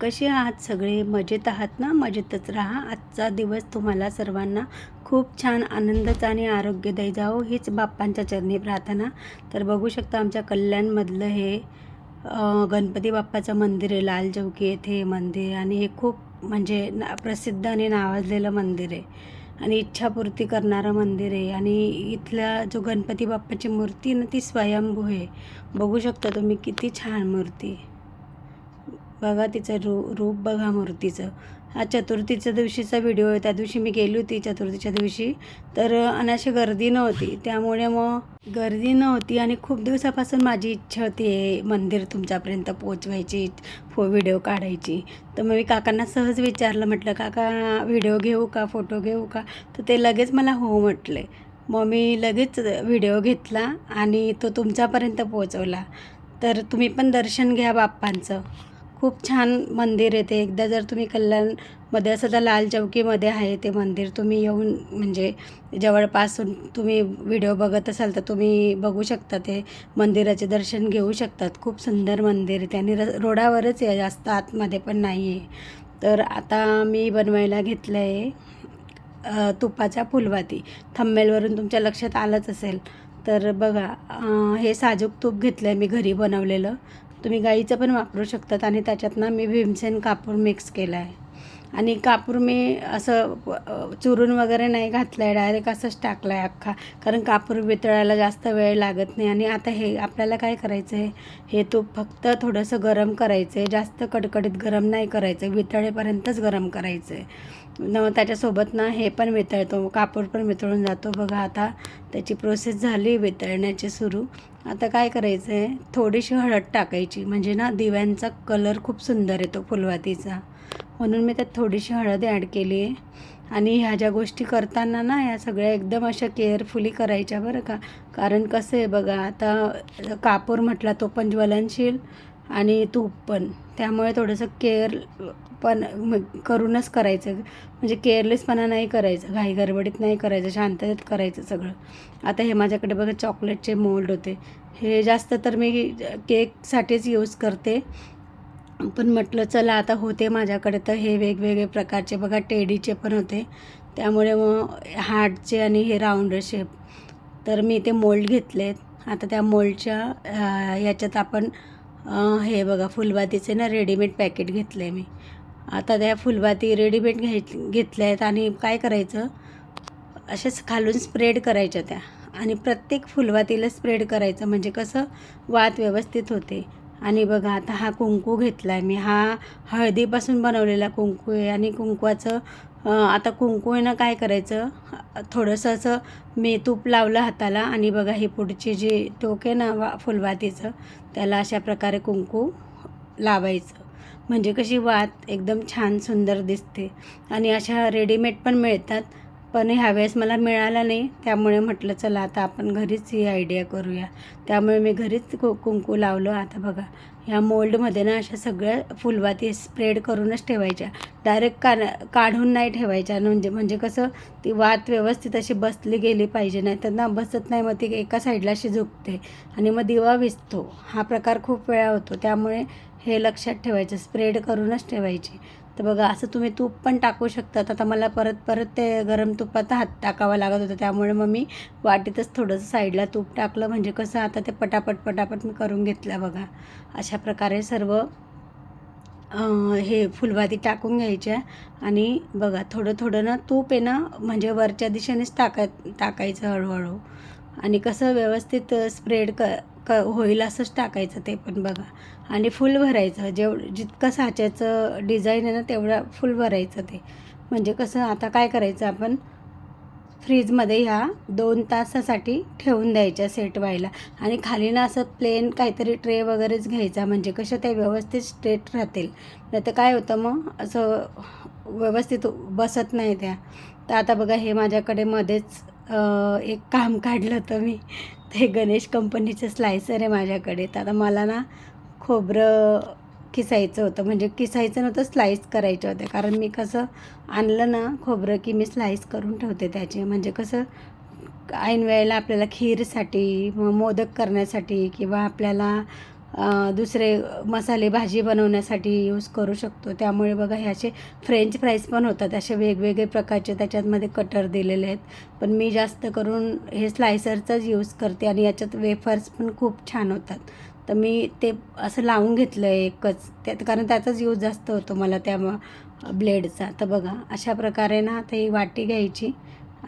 कसे आहात सगळे? मजेत आहात ना? मजेतच राहा. आजचा दिवस तुम्हाला सर्वांना खूप छान आनंदाचा आणि आरोग्यदायी जावो हीच बाप्पांच्या चरणी प्रार्थना. तर बघू शकता आमच्या कल्याणमधलं हे गणपती बाप्पाचं मंदिर आहे लाल चौकी येथे हे मंदिर आणि हे खूप म्हणजे ना प्रसिद्ध आणि नावाजलेलं मंदिर आहे. आणि इच्छापूर्ती करणारं मंदिर आहे. आणि इथला जो गणपती बाप्पाची मूर्ती आहे ना ती स्वयंभू आहे. बघू शकता तुम्ही किती छान मूर्ती आहे. बघा तिचं रू रूप बघा मूर्तीचं. हा चतुर्थीच्या दिवशीचा व्हिडिओ आहे. त्या दिवशी मी गेली होती चतुर्थीच्या दिवशी. तर अनाशी गर्दी नव्हती. त्यामुळे मग गर्दी नव्हती आणि खूप दिवसापासून माझी इच्छा होती हे मंदिर तुमच्यापर्यंत पोचवायची फो व्हिडिओ काढायची. तर मग मी काकांना सहज विचारलं म्हटलं काका व्हिडिओ घेऊ का? फोटो घेऊ का? तर ते लगेच मला हो म्हटले. मग मी लगेच व्हिडिओ घेतला आणि तो तुमच्यापर्यंत पोचवला तर तुम्ही पण दर्शन घ्या बाप्पांचं. खूप छान मंदिर आहे ते. एकदा जर तुम्ही कल्याणमध्ये असं तर लाल चौकीमध्ये आहे ते मंदिर. तुम्ही येऊन म्हणजे जवळपासून तुम्ही व्हिडिओ बघत असाल तर तुम्ही बघू शकता ते. मंदिराचे दर्शन घेऊ शकतात. खूप सुंदर मंदिर आहे. त्याने र रोडावरच आहे. जास्त आतमध्ये पण नाही आहे तर आता मी बनवायला घेतलं आहे तुपाच्या फुलवाती. थंबेलवरून तुमच्या लक्षात आलंच असेल. तर बघा हे साजूक तूप घेतलं आहे मी घरी बनवलेलं. तुम्ही गाईचं पण वापरू शकतात आणि त्याच्यात ना मी भीमसेन कापूर मिक्स केला आहे. आणि कापूर मी असं चुरून वगैरे नाही घातलं आहे डायरेक्ट असंच टाकलं आहे अख्खा. कारण कापूर वितळायला जास्त वेळ लागत नाही. आणि आता हे आपल्याला काय करायचं आहे हे तूप फक्त थोडंसं गरम करायचं आहे जास्त कडकडीत गरम नाही करायचं वितळेपर्यंतच गरम करायचं आहे न त्याच्यासोबत ना हे पण वितळतो. कापूर पण वितळून जातो. बघा आता त्याची प्रोसेस झाली वितळण्याची सुरू. आता काय करायचं आहे थोडीशी हळद टाकायची. म्हणजे ना दिव्यांचा कलर खूप सुंदर येतो फुलवातीचा. म्हणून मी त्यात थोडीशी हळद ॲड केली. आहे आणि ह्या ज्या गोष्टी करताना ना ह्या सगळ्या एकदम अशा केअरफुली करायच्या बरं का. कारण कसं आहे बघा आता कापूर म्हटला तो पण ज्वलनशील. आणि तूप पण. त्यामुळे थोडंसं केअर पण करूनच करायचं. म्हणजे केअरलेसपणा नाही करायचं. घाई गडबडीत नाही करायचं. शांततेत करायचं सगळं. आता हे माझ्याकडे बघा चॉकलेटचे मोल्ड होते. हे जास्त तर मी केकसाठीच यूज करते. पण म्हटलं चला आता होते माझ्याकडे तर हे वेगवेगळे प्रकारचे. बघा टेडीचे पण होते. त्यामुळे मग हार्टचे आणि हे राऊंड शेप. तर मी ते मोल्ड घेतलेत. आता त्या मोल्डच्या याच्यात आपण हे बघा फुलबातीचे ना रेडीमेड पॅकेट घेतलं आहे मी. आता त्या फुलबाती रेडीमेड घे घेतल्या आहेत आणि काय करायचं? असेच खालून स्प्रेड करायच्या त्या. आणि प्रत्येक फुलवातीला स्प्रेड करायचं म्हणजे कसं? वात व्यवस्थित होते. आणि बघा आता हा कुंकू घेतला आहे मी. हा हळदीपासून बनवलेला कुंकू आहे आणि कुंकवाचं आता कुंकू आहे ना काय करायचं? थोडंसं असं मी तूप लावलं हाताला आणि बघा हे पुढची जी टोक आहे ना वा फुलवातीचं त्याला अशा प्रकारे कुंकू लावायचं. म्हणजे कशी वात एकदम छान सुंदर दिसते. आणि अशा रेडीमेड पण मिळतात पण ह्यावेळेस मला मिळाला नाही. त्यामुळे म्हटलं चला आता आपण घरीच ही आयडिया करूया. त्यामुळे मी घरीच कु कुंकू लावलं. आता बघा ह्या मोल्डमध्ये ना अशा सगळ्या फुलवाती स्प्रेड करूनच ठेवायच्या. डायरेक्ट का काढून नाही ठेवायच्या. म्हणजे म्हणजे कसं ती वात व्यवस्थित अशी बसली गेली पाहिजे. नाही तर ना बसत नाही मग ती एका साईडला अशी झुकते. आणि मग दिवा विजतो हा प्रकार खूप वेळा होतो. त्यामुळे हे लक्षात ठेवायचं. स्प्रेड करूनच ठेवायची. तर बघा असं तुम्ही तूप पण टाकू शकतात. आता मला परत परत ते गरम तुपात हात टाकावा लागत होता. त्यामुळे मग मी वाटीतच थोडंसं साईडला तूप टाकलं. म्हणजे कसं आता ते पटापट पटापट मी करून घेतलं बघा. अशा प्रकारे सर्व हे फुलभाती टाकून घ्यायच्या. आणि बघा थोडं थोडं ना तूप आहे ना म्हणजे वरच्या दिशेनेच टाका टाकायचं हळूहळू. आणि कसं व्यवस्थित स्प्रेड क क होईल असंच टाकायचं ते पण बघा. आणि फुल भरायचं जेव जितकं साच्याचं डिझाईन आहे ना तेवढं फुल भरायचं ते. म्हणजे कसं आता काय करायचं आपण? फ्रीजमध्ये ह्या दोन तासासाठी ठेवून द्यायच्या सेट व्हायला. आणि खाली ना असं प्लेन काहीतरी ट्रे वगैरेच घ्यायचा. म्हणजे कसं ते व्यवस्थित स्ट्रेट राहतील. नाही तर काय होतं मग? असं व्यवस्थित बसत नाही त्या. तर आता बघा हे माझ्याकडे मध्येच एक काम काढलं होतं मी. ते गणेश कंपनीचं स्लायसर आहे माझ्याकडे. तर आता मला ना खोबरं किसायचं होतं. म्हणजे किसायचं नव्हतं स्लाईस करायचे होते कारण मी कसं आणलं ना खोबरं की मी स्लाईस करून ठेवते त्याचे. म्हणजे कसं ऐन वेळेला आपल्याला खीरसाठी मग मोदक करण्यासाठी किंवा आपल्याला दुसरे मसाले भाजी बनवण्यासाठी यूज करू शकतो. त्यामुळे बघा हे असे फ्रेंच फ्राईज पण होतात. असे वेगवेगळे प्रकारचे त्याच्यातमध्ये कटर दिलेले आहेत. पण मी जास्त करून हे स्लायसरचाच यूज करते आणि याच्यात वेफर्स पण खूप छान होतात. तर मी ते असं लावून घेतलं आहे एकच. त्यात कारण त्याचाच यूज जास्त होतो मला त्या ब्लेडचा. तर बघा अशा प्रकारे ना ते वाटी घ्यायची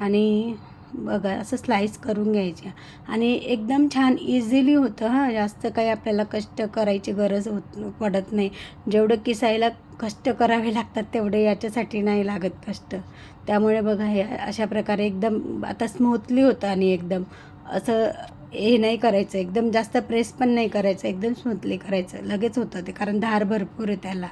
आणि बघा असं स्लाईस करून घ्यायच्या. आणि एकदम छान इझिली होतं हां. जास्त काही आपल्याला कष्ट करायची गरज होत पडत नाही. जेवढं किसायला कष्ट करावे लागतात तेवढे याच्यासाठी नाही लागत कष्ट. त्यामुळे बघा हे अशा प्रकारे एकदम आता स्मूथली होतं आणि एकदम. असं हे नाही करायचं एकदम जास्त प्रेस पण नाही करायचं एकदम स्मूथली करायचं. लगेच होतं ते कारण धार भरपूर आहे त्याला.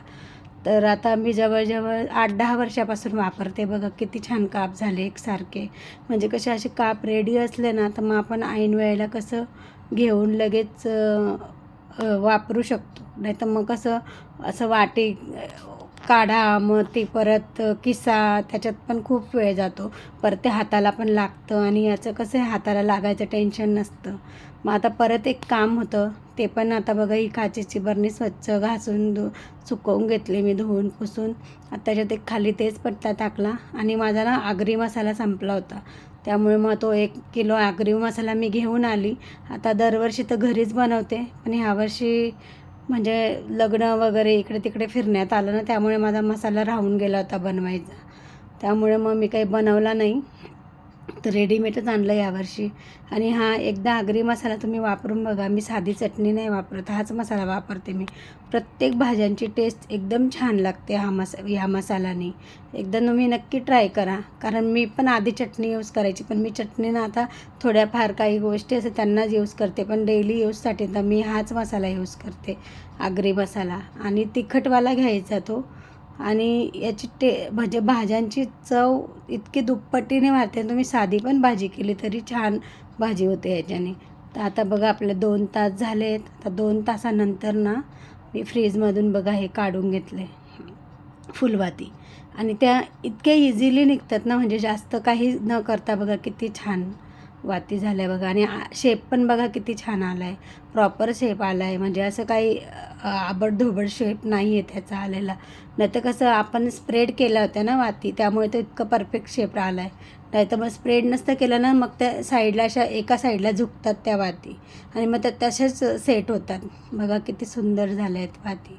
तर आता मी जवळजवळ आठ दहा वर्षापासून वापरते. बघा किती छान काप झाले एकसारखे. म्हणजे कसे असे काप रेडी असले ना तर मग आपण ऐन वेळेला कसं घेऊन लगेच वापरू शकतो. नाही तर मग कसं असं वाटे काढा मग ती परत किसा त्याच्यात पण खूप वेळ जातो. परत ते हाताला पण लागतं आणि याचं कसं आहे हाताला लागायचं टेन्शन नसतं. मग आता परत एक काम होतं ते पण आता बघा ही काचेची बरणी स्वच्छ घासून धु सुकवून घेतली मी धुवून पुसून. आता त्याच्यात एक खाली तेच पट्टा टाकला आणि माझा ना आगरी मसाला संपला होता. त्यामुळे मग तो एक किलो आगरी मसाला मी घेऊन आली. आता दरवर्षी तर घरीच बनवते पण ह्यावर्षी म्हणजे लग्न वगैरे इकडे तिकडे फिरण्यात आलं ना त्यामुळे माझा मसाला राहून गेला होता बनवायचा. त्यामुळे मग मी काही बनवला नाही. तर रेडीमेडच आणलं यावर्षी. आणि हा एकदा आगरी मसाला तुम्ही वापरून बघा. मी साधी चटणी नाही वापरत. हाच मसाला वापरते मी. प्रत्येक भाज्यांची टेस्ट एकदम छान लागते हा मसा ह्या मसाल्याने एकदा तुम्ही नक्की ट्राय करा. कारण मी पण आधी चटणी यूज करायची. पण मी चटणीनं आता थोड्याफार काही गोष्टी असं त्यांनाच यूज करते. पण डेली यूजसाठी तर मी हाच मसाला यूज करते. आगरी मसाला. आणि तिखटवाला घ्यायचा तो. आणि याची टे म्हणजे भाज्यांची चव इतकी दुप्पटीने वाढते. तुम्ही साधी पण भाजी केली तरी छान भाजी होते याच्याने. तर आता बघा आपले दोन तास झाले आहेत आता दोन तासानंतर ना मी फ्रीजमधून बघा हे काढून घेतले. फुलवाती. आणि त्या इतक्या इझिली निघतात ना म्हणजे जास्त काही न करता बघा किती छान. वाती झाल्या बघा. आणि शेप पण बघा किती छान आला आहे प्रॉपर शेप आला आहे म्हणजे असं काही आबडधोबड शेप नाही आहे त्याचा आलेला. नाही तर कसं आपण स्प्रेड केल्या होत्या ना वाती. त्यामुळे तो इतकं परफेक्ट शेप आला आहे नाही तर मग स्प्रेड नसतं केलं ना मग त्या साईडला अशा एका साईडला झुकतात त्या वाती. आणि मग त्या तशाच सेट होतात. बघा किती सुंदर झाल्या आहेत वाती.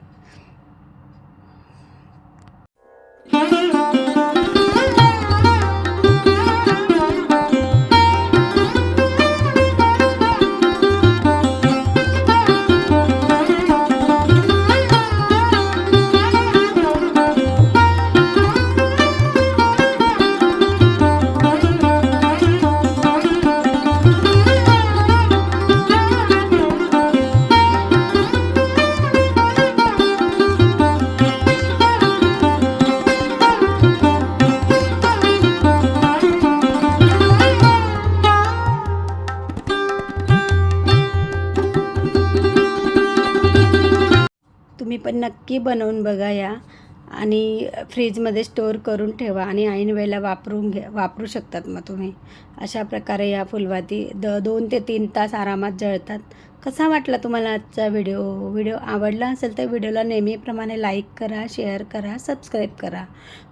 तुम्ही पण नक्की बनवून बघा या. आणि फ्रीजमध्ये स्टोअर करून ठेवा आणि ऐन वेळेला वापरून घ्या वापरू शकतात मग तुम्ही. अशा प्रकारे या फुलवाती द दोन ते तीन तास आरामात जळतात. कसा वाटला तुम्हाला आजचा व्हिडिओ? व्हिडिओ आवडला असेल तर व्हिडिओला नेहमीप्रमाणे लाईक करा शेअर करा सबस्क्राईब करा.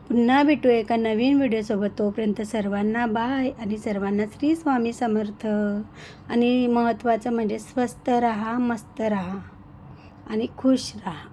पुन्हा भेटू एका नवीन व्हिडिओसोबत. तोपर्यंत सर्वांना बाय आणि सर्वांना श्री स्वामी समर्थ. आणि महत्त्वाचं म्हणजे स्वस्त राहा मस्त राहा. आणि खुश राहा.